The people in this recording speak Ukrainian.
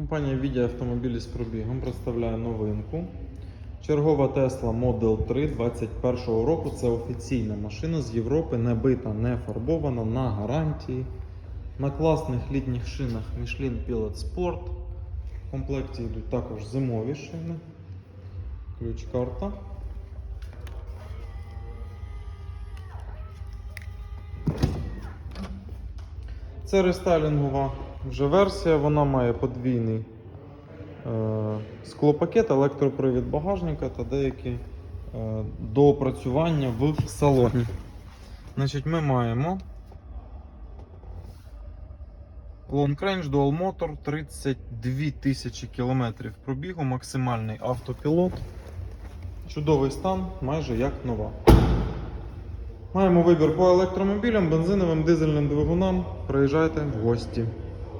Компанія Відя автомобілі з пробігом представляє новинку. Чергова Tesla Model 3 21 року. Це офіційна машина з Європи, не бита, не фарбована, на гарантії. На класних літніх шинах Michelin Pilot Sport. В комплекті йдуть також зимові шини. Ключ-карта. Це рестайлінгова вже версія, вона має подвійний е, склопакет, електропривід багажника та деякі е, доопрацювання в салоні. Значить, ми маємо Long Range Dual Motor 32 тисячі кілометрів пробігу, максимальний автопілот. Чудовий стан, майже як нова. Маємо вибір по електромобілям, бензиновим, дизельним двигунам. Приїжджайте в гості.